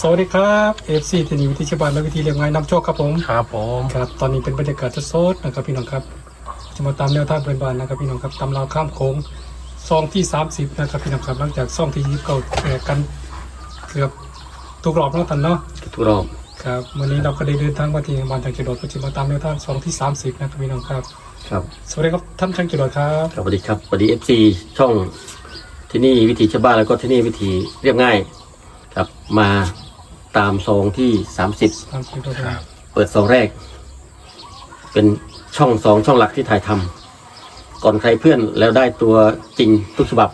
สวัสดีครับ FC ที่นี่วิธีชาวบ้านและวิธีเรียงไงนำโชคครับผมครับผมครับตอนนี้เป็นบรรยากาศสดๆนะครับพี่น้องครับจะมาตามแนวทางเพื่อนบ้านนะครับพี่น้องครับตำราวข้ามโค้งซองที่ 30นะครับพี่น้องครับหลังจากซองที่ยี่สิบเก้าแตกกันเกือบทุกรอบแล้วทันเนาะทุกรอบครับวันนี้เราก็ได้เดินทางมาที่บ้านทางจรดเพื่อจะมาตามแนวทางซองที่ 30นะครับพี่น้องครับครับสวัสดีครับท่านทางจรดครับครับสวัสดีครับสวัสดีเอฟซีช่องที่นี่วิถีชาวบ้านแล้วก็ที่นี่วิถีเรียบง่าย ครับมา ตามซองที่สามสิบตามที่เราได้เปิดซองแรก เป็นช่องสองช่องหลักที่ถ่ายทำก่อนใครเพื่อนแล้วได้ตัวจริงทุกฉบับ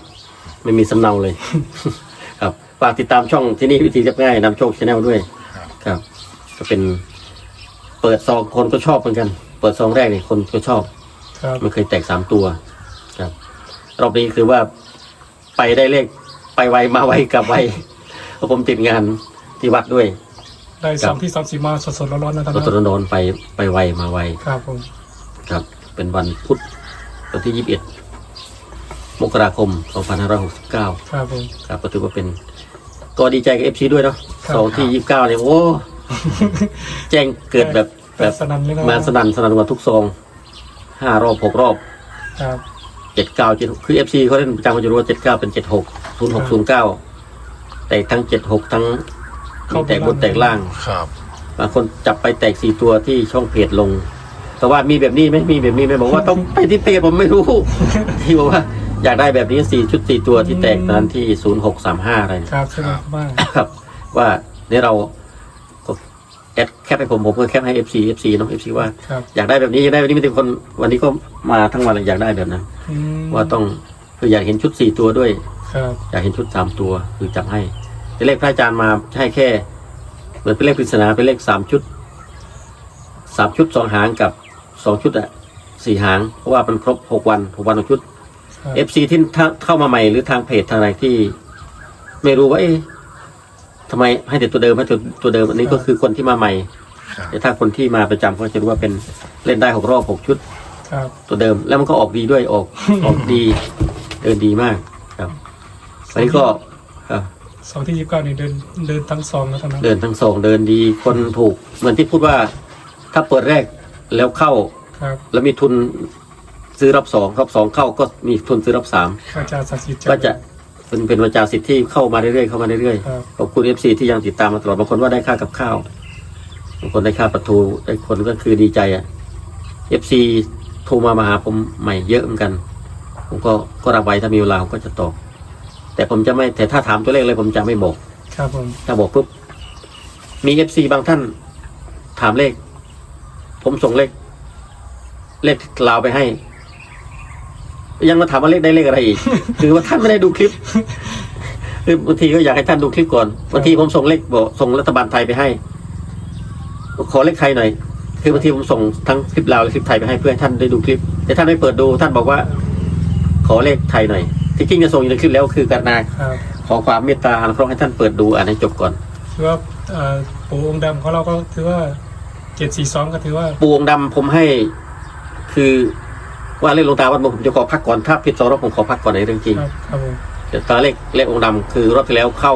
ไม่มีสำเนาเลย ครับฝากติดตามช่องที่นี่วิธีเรียบง่ายนำโชคชาแนลด้วย ครับ ก็เป็น เปิดซองคนก็ชอบเหมือนกัน เปิดซองแรกนี่คนก็ชอบครับไม่เคยแตกสามตัว ครับรอบนี้คือว่าไปได้เลขไปไวมาไวกลับไวเพราะผมติดงาน ที่วัดด้วย ได้ซองที่30มาสดๆร้อนๆนะท่านรถนะตนนไปไปไวมาไวครับผมครับ เป็นวันพุธวันที่ยี่สิบเอ็ดมกราคมสองพันห้าร้อยหกสิบเก้าครับผมครับก็ถือว่าเป็น ก็ดีใจกับเอฟซีด้วยเนาะครับสองที่ยี่สิบเก้าเนี่ยโอ้แจ้งเกิดแบบแบบสนั่นเลยนะมาสนั่นสนั่นกว่าทุกซองห้ารอบหกรอบครับเจ็ดเก้าเจ็ดคือเอฟซีเขาเล่นประจำเขาจะรู้ว่าเจ็ดเก้าเป็นเจ็ดหกศูนย์หกศูนย์เก้าแต่ทั้งเจ็ดหกทั้ง มีแตกบนแตกล่างครับบางคนจับไปแตกสี่ตัวที่ช่องเพจลง แต่ว่ามีแบบนี้ไหมมีแบบนี้ไหมบอกว่าต้องไปที่เพจผมไม่รู้ ที่บอกว่าอยากได้แบบนี้สี่ชุดสี่ตัวที่แตกตอนนั้นที่ศูนย์หกสามห้าอะไรเนี่ยครับสนุกมากครับ ว่าเนี่ยเราก็แอดแคปให้ผมผมก็แคปให้เอฟซีเอฟซีเนาะเอฟซีว่าครับอยากได้แบบนี้อยากได้แบบนี้มีแต่คนวันนี้ก็มาทั้งวันเลยอยากได้แบบนั้นอืมว่าต้องคืออยากเห็นชุดสี่ตัวด้วยครับอยากเห็นชุดสามตัวคือจับให้ แต่เลขพระอาจารย์มาให้แค่เหมือนเป็นเลขปริศนาเป็นเลขสามชุดสามชุดสองหางกับสองชุดอะสี่หาง เพราะว่ามันครบหกวันหกวันหกชุดครับเอฟซีที่ถ้าเข้ามาใหม่หรือทางเพจทางอะไรที่ ไม่รู้ว่าเอ๊ะทำไมให้แต่ตัวเดิมให้ตัวตัวเดิมอันนี้ก็คือคนที่มาใหม่ครับแต่ถ้าคนที่มาประจำก็จะรู้ว่าเป็นเล่นได้หกรอบหกชุดครับตัวเดิมแล้วมันก็ออกดีด้วยออกออกดี เดินดีมากครับอันนี้ก็ครับ สองที่ยี่สิบเก้านี่เดินเดินทั้งสองแล้วท่านนะเดินทั้งสองเดินดีคนถูก เหมือนที่พูดว่า ถ้าเปิดแรกแล้วเข้า ครับ แล้วมีทุนซื้อรอบสองรอบสองเข้าก็มีทุนซื้อรอบสามอาจารย์ศักดิ์สิทธิ์ก็จะเป็นเป็นวาจาสิทธิ์ที่เข้ามาเรื่อยๆเข้ามาเรื่อยครับ ๆขอบคุณเอฟซีที่ยังติดตามมาตลอดบางคนว่าได้ค่ากับข้าวบางคนได้ค่าประตูได้คนก็คือดีใจอะเอฟซีโทรมามาหาผมใหม่เยอะเหมือนกัน ผมก็ก็รับไว้ถ้ามีเวลาผมก็จะตอบ แต่ผมจะไม่แต่ถ้าถามตัวเลขเลยผมจะไม่บอก ครับผม ถ้าบอกปุ๊บมีเอฟซีบางท่าน ถามเลข ผมส่งเลข เลขลาวไปให้ ยังมาถามว่าเลขได้เลขอะไรอีก คือว่าท่านไม่ได้ดูคลิปคือบางทีก็อยากให้ท่านดูคลิปก่อนบางทีผมส่งเลขบอกส่งรัฐบาลไทยไปให้ ขอเลขไทยหน่อย คือบางทีผมส่งทั้งคลิปลาวและคลิปไทยไปให้เพื่อให้ท่านได้ดูคลิป แต่ท่านไม่เปิดดู ท่านบอกว่า ขอเลขไทยหน่อย ที่จริงจะส่งอยู่ในคลิปแล้วคือการนาครับขอความเมตตาอนุเคราะห์ให้ท่านเปิดดูอ่านให้จบก่อนถือว่าเอ่อปู่องค์ดำของเราก็ถือว่าเจ็ดสี่สองก็ถือว่าปูองค์ดำผมให้ คือว่าเลขหลวงตาวัดมงผมจะขอพักก่อนถ้าผิดสองรอบผมขอพักก่อนในเรื่องจริง ครับครับผมเดี๋ยวตาเลขเลของค์ดำคือรอบที่แล้วเข้า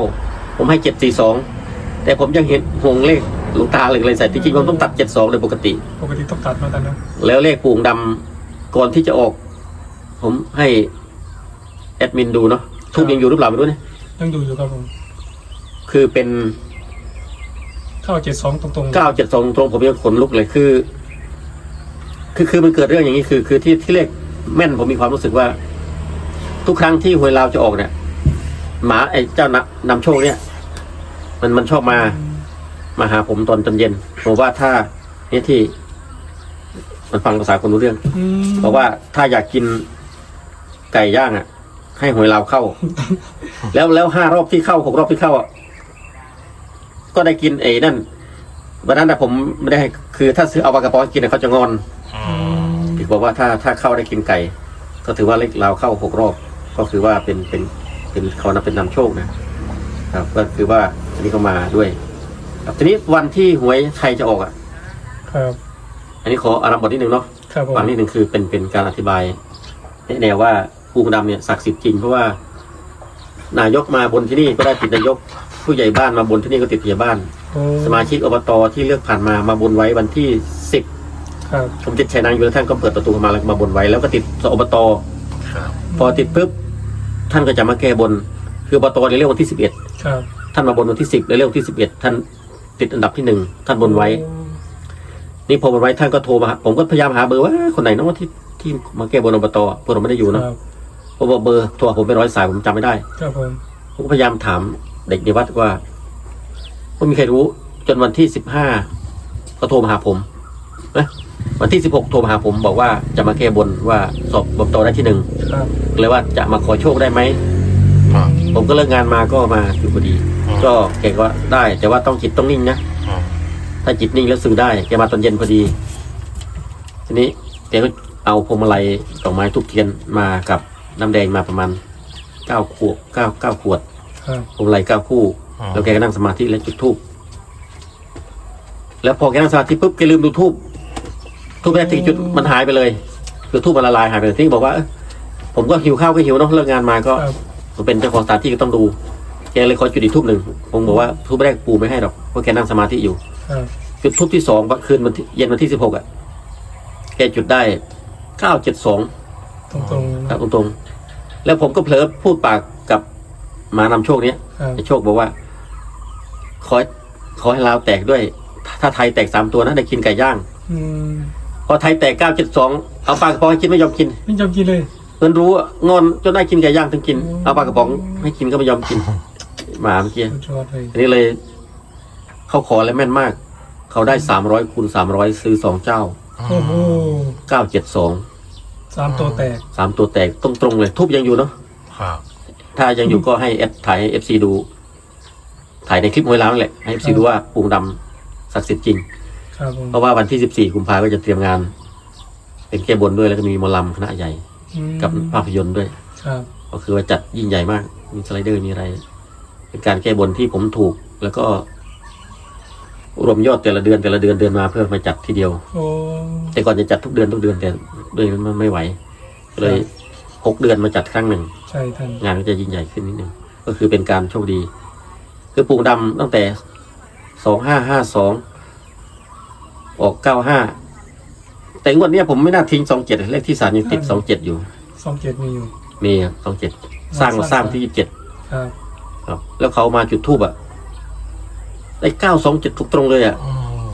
ผมให้เจ็ดสี่สองแต่ผมยังเห็นห่วงเลขหลวงตาเลยเลยใส่ที่จริงผมต้องตัดเจ็ดสองเลยปกติ ปกติต้องตัดมาแต่นะแล้วเลขปูองค์ดำก่อนที่จะออก ผมให้แอ ดมินดูเนาะทูบยังอยู่หรือเปล่าไม่รู้เนี่ยยังดูอยู่ครับผมคือเป็นเข้าเจ็ดสองตรงๆเก้าเจ็ดสองตรงผมยังขนลุกเลยคือ คือคือมันเกิดเรื่องอย่างนี้คือ คือที่ที่เลขแม่นผมมีความรู้สึกว่า ทุกครั้งที่หวยลาวจะออกเนี่ยหมาไอ้เจ้านำนำโชคเนี่ย มันมันชอบมามาหาผมตอนตอนเย็นบอกว่าถ้าเนี่ยที่ มันฟังภาษาคนรู้เรื่องอืมบอกว่าถ้าอยากกินไก่ย่างอะ ให้หวยลาวเข้า แล้วแล้วห้ารอบที่เข้าหกรอบที่เข้าอะก็ได้กินไอ้นั่นวันนั้นแต่ผมไม่ได้ให้คือถ้าซื้อเอาปลากระป๋องกินอะเขาจะงอนอือืมมถึงบอกว่าถ้าถ้าเข้าได้กินไก่ ก็ถือว่าเลขลาวเข้าหกรอบ ก็คือว่าเป็นเป็นเป็นเขานับเป็นนำโชคนะครับ ก็คือว่าอันนี้ก็มาด้วยครับทีนี้วันที่หวยไทยจะออกอะ ครับ อันนี้ขออารัมบทนิดนึงเนาะครับผมฟังนิดหนึ่งคือเป็นเป็นการอธิบายแนวว่า ปูงดำเนี่ยศักดิ์สิทธิ์จริงเพราะว่า นายกมาบนที่นี่ก็ได้ติดนายกผู้ใหญ่บ้านมาบนที่นี่ก็ติดผู้ใหญ่บ้านโอ้สมาชิกอบตที่เลือกผ่านมามาบนไว้วันที่สิบครับผมติดชัยนางอยู่แล้วท่านก็เปิดประตูเข้ามาแล้วก็มาบนไว้ แล้วก็ติดอบตครับพอติดปุ๊บท่านก็จะมาแก้บน คืออบตในเรื่องวันที่สิบเอ็ดครับท่านมาบนวันที่สิบในเรื่องวันที่สิบเอ็ดท่านติดอันดับที่หนึ่งท่านบนไว้โอ้นี่พอบนไว้ท่านก็โทรมาหาผมก็พยายามหาเบอร์ว่าคนไหนเน้องที่ที่มาแก้บนอบตเพื่อนผมไม่ได้อยู่คเนอะ รับผมบอกเบอร์โทรผมไปร้อยสายผมจำไม่ได้ ครับผม ผมก็พยายามถามเด็กในวัดว่าไม่มีใครรู้ จนวันที่สิบห้าเขาโทรมาหาผมนะวันที่สิบหกโทรมาหาผมบอกว่าจะมาแก้บนว่าสอบอบตได้ที่หนึ่งครับเลยว่าจะมาขอโชคได้ไหมครับผมก็เลิกงานมาก็มาอยู่พอดีก็แกก็ได้ แต่ว่าต้องจิตต้องนิ่งนะอืมถ้าจิตนิ่งแล้วสื่อได้แกมาตอนเย็นพอดี ทีนี้แกก็เอาพวงมาลัยดอกไม้ทุกเทียนมากับ น้ำแดงมาประมาณเก้าขวดเก้าเก้าขวดครับ พวงมาลัยเก้าคู่แล้วแกก็นั่งสมาธิแล้วจุดธูปแล้วพอแกนั่งสมาธิปุ๊บแกลืมดูธูปธูปแรกที่จุดมันหายไปเลย คือธูปมันละลายหายไปเลยที่บอกว่าเอ้ยผมก็หิวข้าวก็หิวเนาะเลิกงานมาก็ ครับ ผมเป็นเจ้าของสถานที่ก็ต้องดู แกเลยขอจุดอีกทูบหนึ่งผมบอกว่าทูบแรกปูไม่ให้หรอกเพราะแกนั่งสมาธิอยู่ ครับ จุดทูบที่สองคืนวันที่เย็นวันที่สิบหกอะ แกจุดได้เก้าเจ็ดสอง ตรงตรงๆเลยครันะบตรงๆ แล้วผมก็เผลอพูดปากกับหมานำโชคเนี้ยครับไอ้โชคบอกว่า ขอขอให้ลาวแตกด้วย ถ้าไทยแตกสามตัวนะได้กินไก่ย่าง อืมพอไทยแตกเก้าเจ็ดสองเอาปลากระป๋องให้กินไม่ยอมกินไม่จำกินเลยเงินรู้อะงอนจนได้กินไก่ย่างถึงกินอืมเอาปลากระป๋องให้กินก็ไม่ยอมกินหมาเมื่อกี้ สุดยอดเลยอันนี้เลย เขาขอแล้วแม่นมาก เขาได้สามร้อยคูณสามร้อยซื้อสองเจ้าโอ้โหเก้าเจ็ดสอง สามตัวแตกสามตัวแตกตรงตรงๆเลย ทุบยังอยู่เนาะครับถ้ายังอยู่ก็ให้เอฟถ่ายให้เอฟซีดู ถ่ายในคลิปมวยล้าวนั่นแหละให้เอฟซีดูว่าปูงดำศักดิ์สิทธิ์จริงครับผมเพราะว่าวันที่สิบสี่กุมภาก็จะเตรียมงาน เป็นแก้บนด้วยแล้วก็มีหมอลำคณะใหญ่อืมกับภาพยนตร์ด้วย ครับ ก็คือว่าจัดยิ่งใหญ่มาก มีสไลเดอร์มีอะไร เป็นการแก้บนที่ผมถูกแล้วก็ รวมยอดแต่ละเดือนแต่ละเดือนเดือนมาเพื่อมาจัดทีเดียว โอ้ แต่ก่อนจะจัดทุกเดือนทุกเดือนแต่ด้วยนั้นมันไม่ไหวก็เลยหกเดือนมาจัดครั้งหนึ่ง ใช่ท่าน งานก็จะยิ่งใหญ่ขึ้นนิดนึงก็คือเป็นการโชคดี คือปูงดำตั้งแต่สองห้าห้าสองออกเก้าห้าแต่งวดเนี้ยผมไม่น่าทิ้งสองเจ็ดเลขที่สามยังติดสองเจ็ดอยู่ สองเจ็ดมีอยู่ มีสองเจ็ดสร้างมาสร้างที่ยี่สิบเจ็ดครับ ครับ แล้วเขามาจุดทูบอะ ได้เก้าสองเจ็ดทุกตรงเลยอะอืม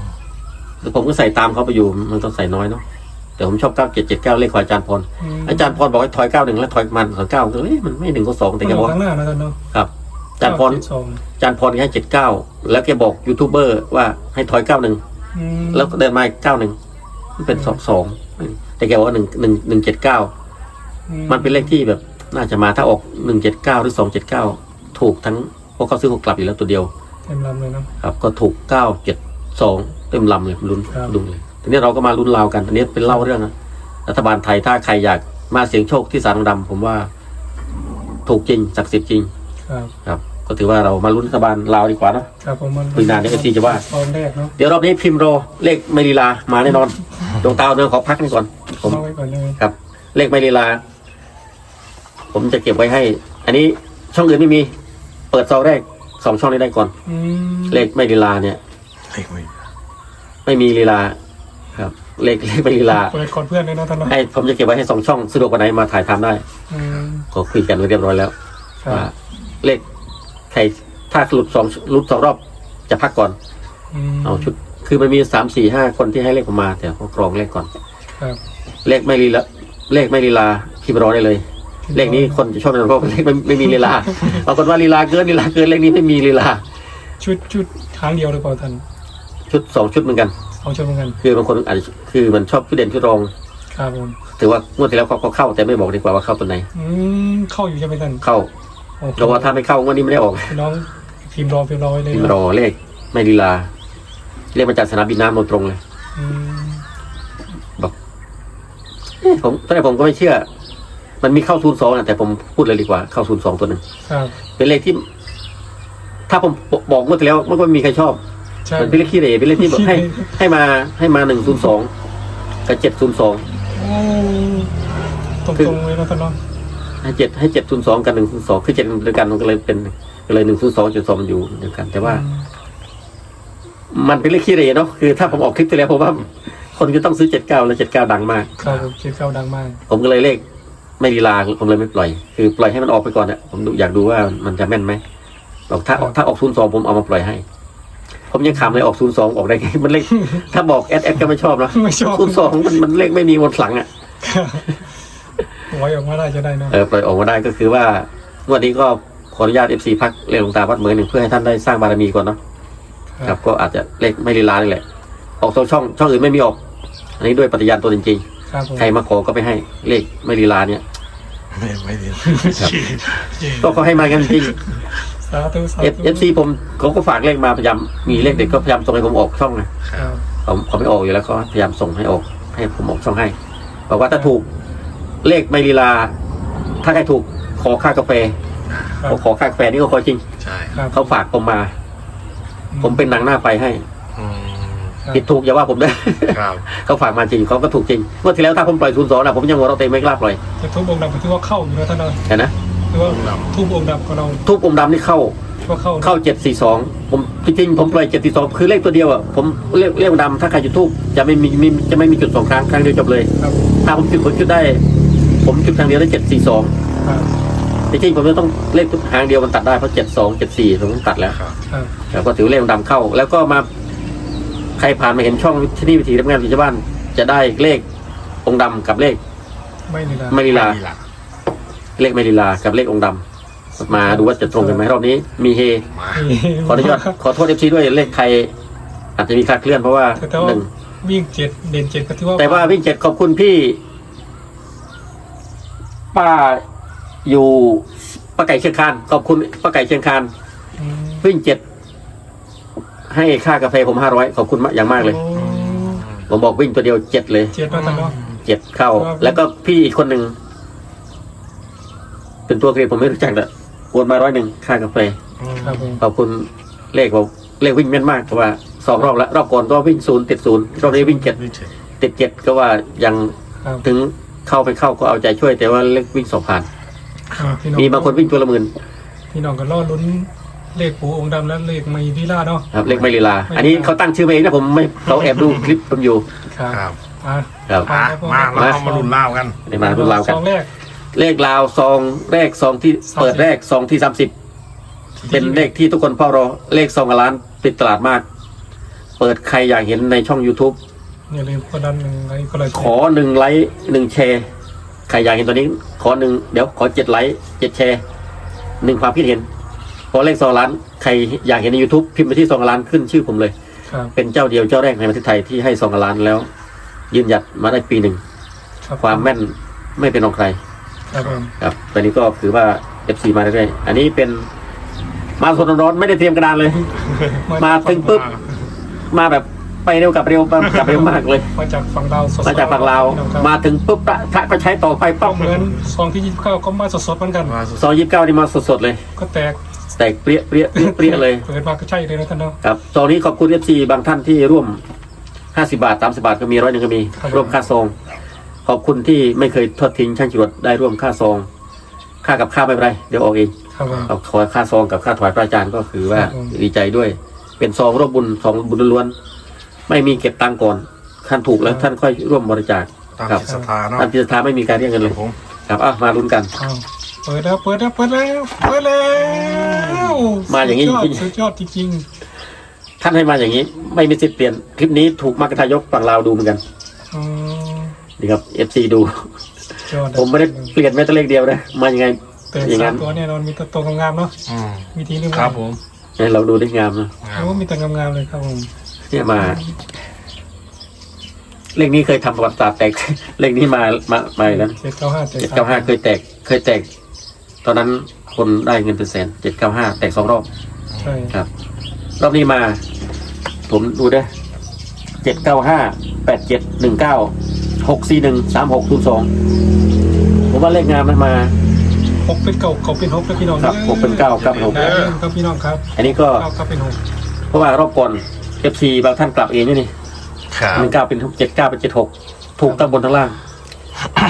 แต่ผมก็ใส่ตามเขาไปอยู่ มันต้องใส่น้อยเนาะแต่ผมชอบเก้าเจ็ดเจ็ดเก้าเลขของอาจารย์พรมอาจารย์พรบอกให้ถอยเก้าหนึ่งแล้วถอยมันสองเก้าก็เลยมันไม่หนึ่งก็สองแต่มันแกอบอกอกข้างหน้านะท่านเนาะครับอาจารย์พรเจ็ดสองอาจารย์พรแค่เจ็ดเก้าแล้วแกบอกยูทูบเบอร์ว่าให้ถอยเก้าหนึ่งอืมแล้วก็เดินมาเก้าหนึ่งมันเป็นสองสองแต่แกบอกว่าหนึ่งหนึ่งหนึ่งเจ็ดเก้าอืมันเป็นเลขที่แบบ น่าจะมาถ้าออกหนึ่งเจ็ดเก้าหรือสองเจ็ดเก้าถูกทั้งเพราะเขาซื้อหกกลับอยู่แล้วตัวเดียวเต็มลำเลยเนาะ ครับก็ถูกเก้าเจ็ดสองเต็มลำเลยลุ้นครับ ลุ้นเลยทีนี้เราก็มาลุ้นราวกันอันนี้เป็นเล่าเรื่องนะรัฐบาลไทยถ้าใครอยากมาเสียงโชคที่สารดำผมว่า ถูกจริงศักดิ์สิทธิ์จริงครับ ครับ ก็ถือว่าเรามาลุ้นรัฐบาลลาวดีกว่าเนอะ ครับผมมันคุยนานเดี๋ยว FC จะว่า ตอนแรกเนาะเดี๋ยวรอบนี้พิมพ์รอเลขไม่ลีลามาแน่นอนดวงตาเดินขอพักนี่ก่อนผม เอาไว้ก่อนเลย ครับ เลขไม่ลีลา ผมจะเก็บไว้ให้ อันนี้ช่องอื่นไม่มี เปิดซองแรก สองช่องนี้ได้ก่อน อืมเลขไม่ลีลาเนี่ยเล็กไม่ไม่มีลีลา ครับ เลขเลขไม่ลีลา เปิดก่อนเพื่อนเลยเนาะท่านเนาะให้ผมจะเก็บไว้ให้สองช่องสะดวกวันไหนมาถ่ายทำได้อืมก็คุยกันไว้เรียบร้อยแล้วครับว่าเลขใครถ้าหลุดสองหลุดสองรอบจะพักก่อน มเอาชุด คือมันมีสามสี่ห้าคนที่ให้เลขผมมาแต่ผมกรองเลขก่อน ครับ เลขไม่ลีลาเลขไม่ลีลาพิมพ์รอได้เลย เลขนี้คนจะชอบนะเพราะเลขไม่ไม่มีลีลาบางคนว่าลีลาเกินลีลาเกินเลขนี้ไม่มีลีลา ชุดชุดครั้งเดียวหรือเปล่าท่านชุดสองชุดเหมือนกันเอาชุดเหมือนกัน คือบางคนอาจจะคือมันชอบชุดเด่นชุดรองครับผมถือว่างวดที่แล้วเขาเขาเข้าแต่ไม่บอกดีกว่าว่าเข้าตัวไหน อืมเข้าอยู่ใช่ไหมท่านเข้าโอ้โหเพราะว่าถ้าไม่เข้างวดนี้ไม่ได้ออกพี่น้องพิมพ์รอพิมพ์รอไว้เลยพิมพ์รเนาะอเลขไม่ลีลาเลขมาจากสนามบินน้ำโดยตรงเลยอืมเอ๊ะผมตอนแรกผมก็ไม่เชื่อ มันมีเข้าศูนย์สองนะแต่ผมพูดเลยดีกว่าเข้าศูนย์สองตัวหนึ่งครับ เป็นเลขที่ ถ้าผมบอกงวดที่แล้ว มันก็ไม่มีใครชอบใช่ มันเป็นเลขขี้เหร่เป็นเลขที่แบบให้ ให้มาให้มาหนึ่งศูนย์สองกับเจ็ดศูนย์สอง โอ้ตรงคือตรงๆเลยเนาะท่านเนาะให้เจ็ดให้เจ็ดศูนย์สองกับหนึ่งศูนย์สองคือเจ็ดด้วยกันมันก็เลยเป็นก็เลยหนึ่งศูนย์สองจุดสองมันอยู่เดียวกัน แต่ว่า มันเป็นเลขขี้เหร่เนาะคือถ้าผมออกคลิปไปแล้วผมว่า คนก็ต้องซื้อเจ็ดเก้าแล้วเจ็ดเก้าดังมาก ครับผมเจ็ดเก้าดังมาก ผมก็เลยเลข ไม่ลีลาผมเลยไม่ปล่อย คือปล่อยให้มันออกไปก่อนอะผมดูอยากดูว่ามันจะแม่นไหมบอกถ้าครับถ้าออกศูนย์สองผมเอามาปล่อยให้ ผมยังขำเลยออกศูนย์สองออกได้ไงมันเลขถ้าบอกแอดแอดก็ไม่ชอบเนาะไม่ชอบศูนย์สองมันมันเลขไม่มีวนหลังอะไว้ออกมาได้จะได้เนาะเออปล่อยออกมาได้ก็คือว่างวันนี้ก็ขออนุญาตเอฟซีพักเลขหลวงตาวัดเหมือนหนึ่งเพื่อให้ท่านได้สร้างบารมีก่อนเนาะครับก็อาจจะเลขไม่ลีลานี่แหละ ออกสองช่องช่องอื่นไม่มีออก อันนี้ด้วยปฏิญาณตัวจริง ครับผมๆใครมาขอก็ไปให้เลขไม่ลีลาเนี่ยไม่ไม่ดีก็เขาให้มากันจริงสาธุสาเอฟธุเอฟซีผมเขาก็ฝากเลขมาพยายามมีเลขเด็ดก็พยายามส่งให้ผมออกช่องนะครับเขาเขาไม่ออกอยู่แล้วก็พยายามส่งให้ออก ให้ผมออกช่องให้บอกว่าถ้าถูกเลขไม่ลีลา ถ้าใครถูกขอค่ากาแฟครับเขาขอค่ากาแฟนี่ก็ขอจริง ใช่ ครับ เขาฝากผมมา ผมเป็นนางหน้าไฟให้อืม ครับ ผิดถูกอย่าว่าผมด้วย ครับ เขาฝากมาจริงเขาก็ถูกจริงเมื่อที่แล้วถ้าผมปล่อยศูนย์สองนะผมยังหัวเราะเต็มไม่กล้าปล่อยแต่ทุบองค์ดำก็ถือว่าเข้าอยู่นะท่านเนาะเห็นนะถือว่าทุบองค์ดำของเราทุบอมดำนี่เข้า ถือว่าเข้านะเข้าเจ็ดสี่สองผมจริงๆผมปล่อยเจ็ดสี่สองคือเลขตัวเดียวอะผมเลขเลขดำถ้าใครจุดทูบจะไม่มีมีจะไม่มีจุดสองครั้งครั้งเดียวจบเลย ครับถ้าผมจุดผมจุดได้ ผมจุดครั้งเดียวได้เจ็ดสี่สองครับจริงๆผมจะต้องเลขทุกหางเดียวมันตัดได้เพราะเจ็ดสองเจ็ดสี่ผมต้องตัดแล้วครับครับ แล้วก็ถือเลขดำเข้า แล้วก็มา ใครผ่านมาเห็นช่องที่นี่วิธีทำงานวิถีชาวบ้าน จะได้เลของค์ดำกับเลขไม่เลยนะไม่ลีลาไม่ละเลขไม่ลีลากับเลของค์ดำมาดูว่าจะตรงกันไหมรอบนี้ มีเฮมาขออนุญาตขอโทษเอฟซีด้วยเลขไทยอาจจะมีคลาดเคลื่อนเพราะว่าแต่ว่าหนึ่งวิ่งเจ็ดเด่นเจ็ดก็ถือว่าแต่ว่าวิ่งเจ็ดขอบคุณพี่ ป้าอยู่ป้าไก่เชียงคานขอบคุณป้าไก่เชียงคานอืมวิ่งเจ็ด ให้ค่ากาแฟผมห้าร้อยขอบคุณมากอย่างมากเลยโอ้ผมบอกวิ่งตัวเดียวเจ็ดเลยเจ็ดนะท่านเนาะเจ็ดเข้าครับแล้วก็พี่อีกคนหนึ่งเป็นตัวเกรดผมไม่รู้จักแต่โอนมาร้อยหนึ่งค่ากาแฟครับผมขอบคุณเลขผมเลขวิ่งแม่นมากเพราะว่าสองรอบแล้วรอบก่อนก็วิ่งศูนย์ติดศูนย์รอบนี้วิ่งเจ็ดวิ่งเจ็ดติดเจ็ดก็ว่ายังครับถึงเข้าไปเข้าก็เอาใจช่วย แต่ว่าเลขวิ่งสองผ่านอ่พี่องมีบางคนวิ่งตัวละหมื่นพี่น้องก็รอลุ้น เลขปูองค์ดำและเลขไม่ลีลาเนาะ ครับเลขไม่ลีลาไม่ลีลา อันนี้เขาตั้งชื่อมาเองนะผมไม่เขาแอบดูคลิปผมอยู่ ครับครับอะครับมามาเราเอามาลุ้นเล่ากันในมารุ่นราวกันซองแรก เลขราวซองแรกซองที่เปิดแรกซองที่สามสิบเป็นเลขที่ทุกคนเฝ้ารอเลขซองละล้านติดตลาดมาก เปิดใครอยากเห็นในช่อง YouTube อย่าลืมกดดันหนึ่งไลค์ก็เลยขอหนึ่งไลค์หนึ่งแชร์ใครอยากเห็นตัวนี้ ขอหนึ่งเดี๋ยวขอเจ็ดไลค์เจ็ดแชร์หนึ่งความคิดเห็น พอเลขซองล้านใครอยากเห็นใน YouTube พิมพ์ไปที่ซองล้านขึ้นชื่อผมเลย ครับ เป็นเจ้าเดียวเจ้าแรกในประเทศไทยที่ให้ซองล้านแล้ว ยืนหยัดมาได้ปีหนึ่งรับความแม่นไม่เป็นรองใคร ครับผมครับตอนนี้ก็คือว่า FC มาเรื่อยๆอันนี้เป็นมาสดร้อนๆไม่ได้เตรียมกระดานเลย มาถึงปุ๊บ มาแบบไปเร็วกลับเร็วกลับเร็วมากเลย มาจากฝั่งลาวสดๆมาจากฝั่งลาวครับมาถึงปุ๊บพระพระก็ใช้ต่อไฟก็ปั๊บเหมือนซองที่ยี่สิบเก้าก็มาสดๆเหมือนกัน มาสุดซองยี่สิบเก้านี่มาสดๆเลย ก็แตก แตกเปรี้ยเปรี้ยเปรี้ยเปรี้ยเลย เปิดมาก็ใช่เลยนะท่านเนาะ ครับซองนี้ขอบคุณ FC บางท่านที่ร่วม 50 บาท 30 บาทก็มีร้อยหนึ่งก็มี ครับ ร่วมค่าซอง ขอบคุณที่ไม่เคยทอดทิ้งช่างจรวดได้ร่วมค่าซอง ค่ากับข้าวไม่เป็นไร เดี๋ยวออกเองครับผม เอาขอค่าซองกับค่าถวายพระอาจารย์ก็คือว่าครับผม ดีใจด้วย เป็นซองร่วมบุญซองบุญล้วนๆไม่มีเก็บตังค์ก่อนท่านถูกแล้วท่านค่อยร่วมบริจาคตามครับจิตศรัทธาเนาะท่านพิจารณาไม่มีการเรียกเงินคเลรับยผม ครับอะมาลุ้นกัน อ้าว เปิดแล้วเปิดแล้วเปิดแล้วเปิดแล้วมาอย่างนี้ สุดจริงสุดยอดจริงท่านให้มาอย่างนี้ ไม่มีสิทธิ์เปลี่ยนคลิปนี้ถูกมรรคทายกฝั่งลาวดูเหมือนกันๆอืมนี่ครับ FC ดูยอดผมไม่ได้เปลี่ยนแม้แต่เลขเดียวนะมายังไงแต่อย่างสานั้มน ตัวเนี่ยนอนมีตัวตัวงามๆเนาะอืมวิธีนี้ครับผมให้เราดูได้งามนะครัโอ้บมีแต่งามๆเลยครับผมเนี่ยมา เลขนี้เคยทำประวัติศาสตร์แตก เลขนี้มามามาอีกแล้วเจ็ดเก้าห้าเจ็ดเก้าห้าเคยแตก เคยแตก ตอนนั้นคนได้เงินเป็นแสนเจ็ดเก้าห้าแตกสองรอบใช่ครับ รอบนี้มา ผมดูได้เจ็ดเก้าห้าแปดเจ็ดหนึ่งเก้าหกสี่หนึ่งสามหกศูนย์สองผมว่าเลขงามนะมาหกเป็นเก่าเก่าเป็นหกแล้วพี่น้องครับหกเป็นเก้าเก้าเป็นหกเออครับพี่น้องครับ อันนี้ก็เก้าเก้าเป็นหกเพราะว่ารอบก่อนเอฟซีบางท่านกลับเองด้วยนี่ครับหนึ่งเก้าเป็นเจ็ดเก้าเป็นเจ็ดหกถูกตั้งบนทั้งล่าง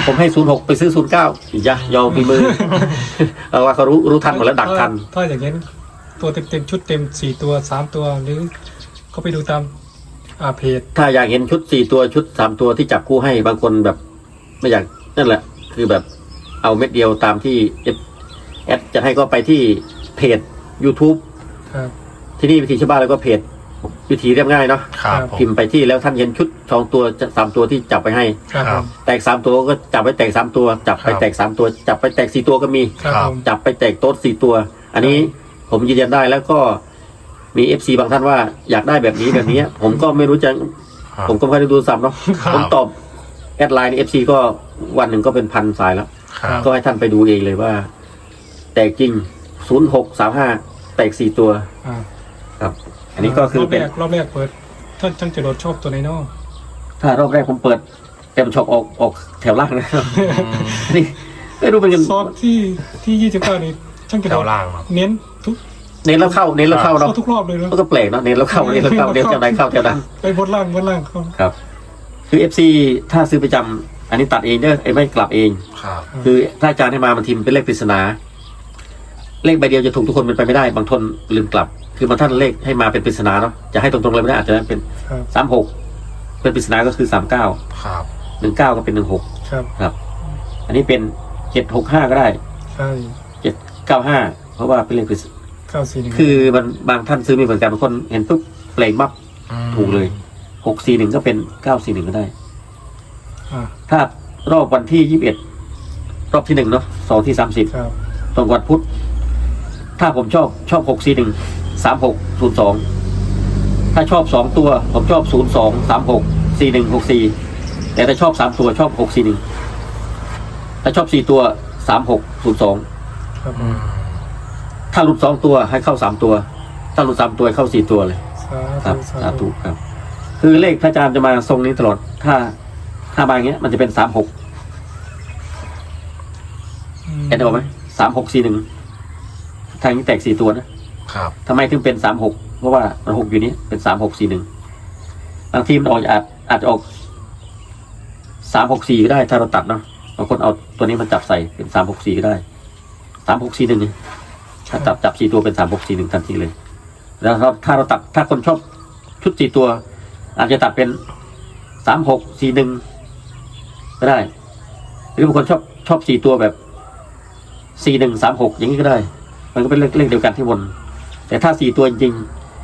ผมให้ศูนย์หกไปซื้อศูนย์เก้าอีกยะยอมฝีมือ เอาว่าเขารู้รู้ทันหมดแล้วดักทัน ถ้าอย่างนี้นตัวเต็มเต็มๆชุดเต็มสี่ตัวสามตัวหรือก็ไปดูตามอ่าเพจถ้าอยากเห็นชุดสี่ตัวชุดสามตัวที่จับคู่ให้บางคนแบบ ไม่อยากนั่นแหละ คือแบบเอาเม็ดเดียวตามที่แอดแอดจะให้ก็ไปที่เพจ YouTube ครับ ที่นี่วิธีชาวบ้านแล้วก็เพจ วิธีเรียบง่ายเนาะครับผมพิมพ์ไปที่แล้วท่านเห็นชุดสองตัวสามตัวที่จับไปให้ ครับคผรับมแตกสามตัวก็จับไปแตกสามตัว จับไปครับแตกสามตัว จับไปแตกสี่ตัวก็มีครับครับผมจับไปแตกโต๊ดสี่ตัว อันนี้ผมยืนยันได้แล้วก็มีเอฟซีบางท่านว่าอยากได้แบบนี้แบบนี้ ผมก็ไม่รู้จะ ครับ ผมก็ไม่ได้ดูซ้ำเนาะครับ ผมตอบแอดไลน์เอฟซีก็วันหนึ่งก็เป็นพันสายแล้ว ครับ ก็ให้ท่านไปดูเองเลยว่า แตกจริงศูนย์หกสามห้าแตกสี่ตัว อ่า ครับ อันนี้ก็คือรอบเป็แรนกรอบแรกเปิดท่านช่างจรวดชอบตัวไหนเนาะถ้ารอบแรกผมเปิดเต็มช็อปออกออกแถวล่างนะครับนี่ไม่รู้เป็นกันซอฟที่ที่ยี่สิบเก้านี่ช่างจรแถววดล่างครับ เน้นทุกเน้นแล้วเข้าเน้นแล้วเข้าเนาะเข้าทุกรอบเลยเนาะมันก็แปลกเนาะเน้นแล้วเข้าเน้นแล้วเข้าเน้นแถวไหนเข้าแถวนั้น ไปบนล่างบนล่างเขาครับ คือเอฟซีถ้าซื้อประจำอันนี้ตัดเองเด้อไอ้ไม่กลับเอง ครับ คือถ้าอาจารย์ให้มามันทีมเป็นเลขปริศนา เลขใบเดียวจะถูกทุกคนเป็นไปไม่ได้ บางทนลืมกลับ คือบางท่านเลขให้มาเป็นปริศนาเนาะจะให้ตรงๆเลยไม่ได้อาจจะเป็นครับ สามหกเป็นปริศนาก็คือสามเก้าครับหนึ่งเก้าก็เป็นหนึ่งหกครับครับ อันนี้เป็นเจ็ดหกห้าก็ได้ใช่เจ็ดเก้าห้าเพราะว่าเป็นเลขปริศเก้าสี่หนึ่งคือมันบางท่านซื้อไม่เหมือนกันบางคนเห็นปุ๊บเปลงมับถูกเลย หกสี่หนึ่งก็เป็นเก้าสี่หนึ่งก็ได้ อ่าถ้ารอบวันที่ยี่สิบเอ็ดรอบที่หนึ่งเนาะสองที่สามสิบครับตรงวันพุธถ้าผมชอบชอบหกสี่หนึ่ง สามหกศูนย์สองถ้าชอบสองตัวผมชอบศูนย์สองสามหกสี่หนึ่งหกสี่แต่ถ้าชอบสามตัวชอบหกสี่หนึ่งถ้าชอบสี่ตัวสามหกศูนย์สองครับอืมถ้าหลุดสองตัวให้เข้าสามตัว ถ้าหลุดสามตัวให้เข้าสี่ตัวเลยสาครับธุสาธุครับ คือเลขพระอาจารย์จะมาทรงนี้ตลอด ถ้าถ้ามาอย่างเงี้ย มันจะเป็นสามหกมเห็นออกไหมสามหกสี่หนึ่งทางนี้แตกสี่ตัวนะ ครับ ทำไมถึงเป็นสามหกเพราะว่ามันหกอยู่นี้เป็นสามหกสี่หนึ่งบางทีมันออกอาจอาจจะออกสามหกสี่ก็ได้ ถ้าเราตัดเนาะบางคนเอาตัวนี้มันจับใส่เป็นสามหกสี่ก็ได้สามหกสี่หนึ่งถ้าจับจับสี่ตัวเป็นสามหกสี่หนึ่งทันทีเลย แล้วเราถ้าเราตัดถ้าคนชอบชุดสี่ตัว อาจจะตัดเป็นสามหกสี่หนึ่งก็ได้ หรือบางคนชอบชอบสี่ตัวแบบสี่หนึ่งสามหกอย่างนี้ก็ได้ มันก็เป็นเลขเลขเดียวกันที่วน แต่ถ้าสี่ตัวจริง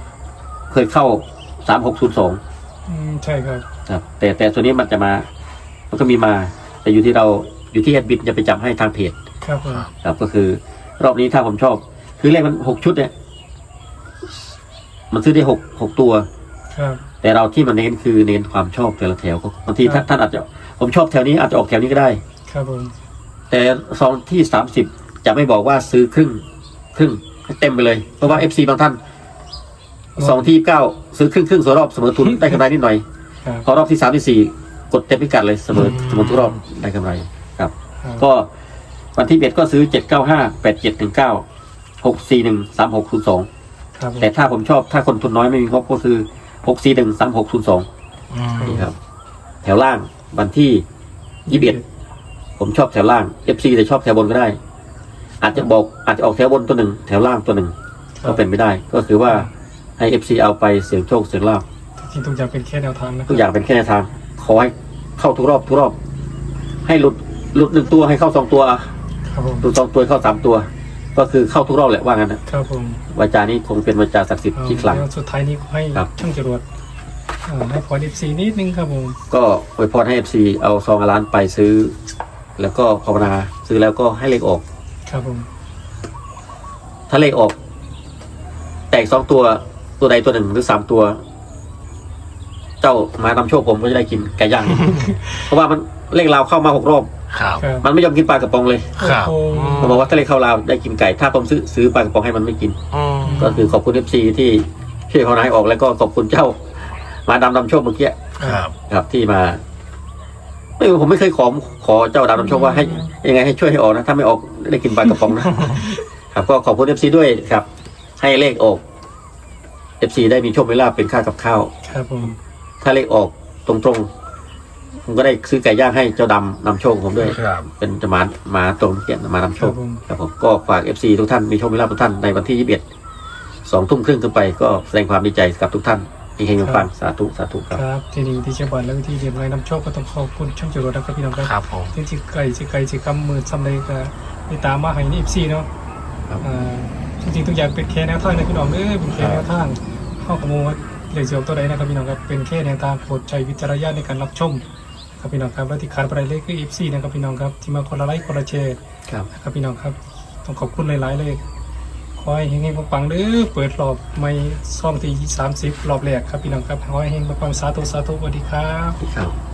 ๆเคยเข้าสามหกศูนย์สองอืมใช่ครับครับ แต่แต่ตัวนี้มันจะมา มันก็มีมา แต่อยู่ที่เราอยู่ที่แอดบินจะไปจับให้ทางเพจครับผมครับ ก็คือ รอบนี้ถ้าผมชอบ คือเลขมันหกชุดเนี่ย มันซื้อได้หกหกตัว ครับ แต่เราที่มันเน้นคือเน้นความชอบแต่ละแถวก็บางทีครัท่านบท่านอาจจะผมชอบแถวนี้อาจจะออกแถวนี้ก็ได้ ครับผมแต่ซองที่สามสิบจะไม่บอกว่าซื้อครึ่ง ครึ่ง ให้เต็มไปเลย เพราะว่าเอฟซีบางท่านซองที่เก้าซื้อครึ่งครึ่งส่วนรอบเสมอทุนได้กำไรนิดหน่อย ครับพอรอบที่สามที่สี่กดเต็มพิกัดเลยเสมอเสมอทุกรอบได้กำไรครับ ครับก็วันที่เบ็ดก็ซื้อเจ็ดเก้าห้าแปดเจ็ดหนึ่งเก้าหกสี่หนึ่งสามหกศูนย์สองครับผมแต่ถ้าผมชอบถ้าคนทุนน้อยไม่มีงบก็คือหกสี่หนึ่งสามหกศูนย์สองอืมนี่ครับ แถวล่างวันที่ยี่สิบเอ็ดผมชอบแถวล่างเอฟซีแต่ชอบแถวบนก็ได้ อาจจะบอกอาจจะออกแถวบนตัวหนึ่งแถวล่างตัวหนึ่งก็เป็นไม่ได้ ก็คือว่าให้เอฟซีเอาไปเสียงโชคเสียงลาบจริงๆทุกอย่างเป็นแค่แนวทางนะทุกอย่างเป็นแค่แนวทาง ขอให้เข้าทุกรอบทุกรอบ ให้หลุดหลุดหนึ่งตัวให้เข้าสองตัวอะครับผมหลุดสองตัวให้เข้าสามตัว ก็คือเข้าทุกรอบแหละว่างั้นนะครับผมวาจานี้คงเป็นวาจาศักดิ์สิทธิ์ที่ขลังแล้วสุดท้ายนี้ให้ครับช่างจรวดอ่าให้พอดิฟซีนิดนึงครับผมก็อวยพรให้เอฟซีเอาซองล้านไปซื้อ แล้วก็ภาวนาซื้อแล้วก็ให้เลขออก ครับผม ถ้าเลขออก แตกสองตัวตัวใดตัวหนึ่งหรือสามตัว เจ้ามานำโชคผมก็จะได้กินไก่ย่าง เพราะว่ามันเลขเราวเข้ามาหกรอบ ครับ ครับมันไม่ยอมกินปลากระป๋องเลยครับ โอ้โห ผมบอกว่าถ้าเลขเข้าเราวได้กินไก่ ถ้าผมซื้อซื้อปลากระป๋องให้มันไม่กิน อืมก็คือขอบคุณเอฟซีที่ช่วยเขานายออกแล้วก็ขอบคุณเจ้ามาดำนำโชคเมื่อกี้ครับ ครับที่มา ไม่รู้ผมไม่เคยขอขอเจ้าดำนำโชคว่าให้ยังไงให้ช่วยให้ออกนะ ถ้าไม่ออกได้กินปลากระป๋องนะ ครับก็ขอบคุณเอฟซีด้วยครับ ให้เลขออกเอฟซีได้มีโชคมีลาภเป็นค่ากับข้าว ครับผมถ้าเลขออกตรงๆ ผมก็ได้ซื้อไก่ย่างให้เจ้าดำนำโชคผมด้วย ครับ เป็นจะมามาตรงเกียรมานำโชครับคผมครับผมก็ฝากเอฟซีทุกท่านมีโชคมีลาภทุกท่านในวันที่ยี่สิบเอ็ดสองทุ่มครึ่งขึ้นไปก็แสดงความดีใจกับทุกท่าน เฮงๆฟังๆสาธุสาธุครับ ครับทีนี้ที่เชียงบอลและวิธีเรียนไว้นำโชคก็ต้องขอบคุณช่างจรวดนะครับพี่น้องครับครับผมจริงๆไก่สิไก่สิคำมือซ้ำเลยก็มีตามมาให้นี่ซีเนาะครับอ่าจริงๆทุกอย่างเป็นแค่แนวทางนะพี่น้องเด้อเป็นแค่แนวทางเข้าขโมยเหลือเสียวตัวใดนะครับพี่น้องครับเป็นแค่แนวทางโปรดใช้วิจารณญาณในการรับชมครับพี่น้องครับและที่ขาดไปเลยคือ FC นะครับพี่น้องครับที่มาคนละไลค์คนละแชร์ครับนะครับพี่น้องครับต้องขอบคุณหลายๆเลย ขอให้เฮงๆปังๆเด้อเปิดรอบไม่ซ่อมที่ 30 รอบแรกครับพี่น้องครับขอให้เฮงๆปังๆสาธุสาธุสวัสดีครับ ครับ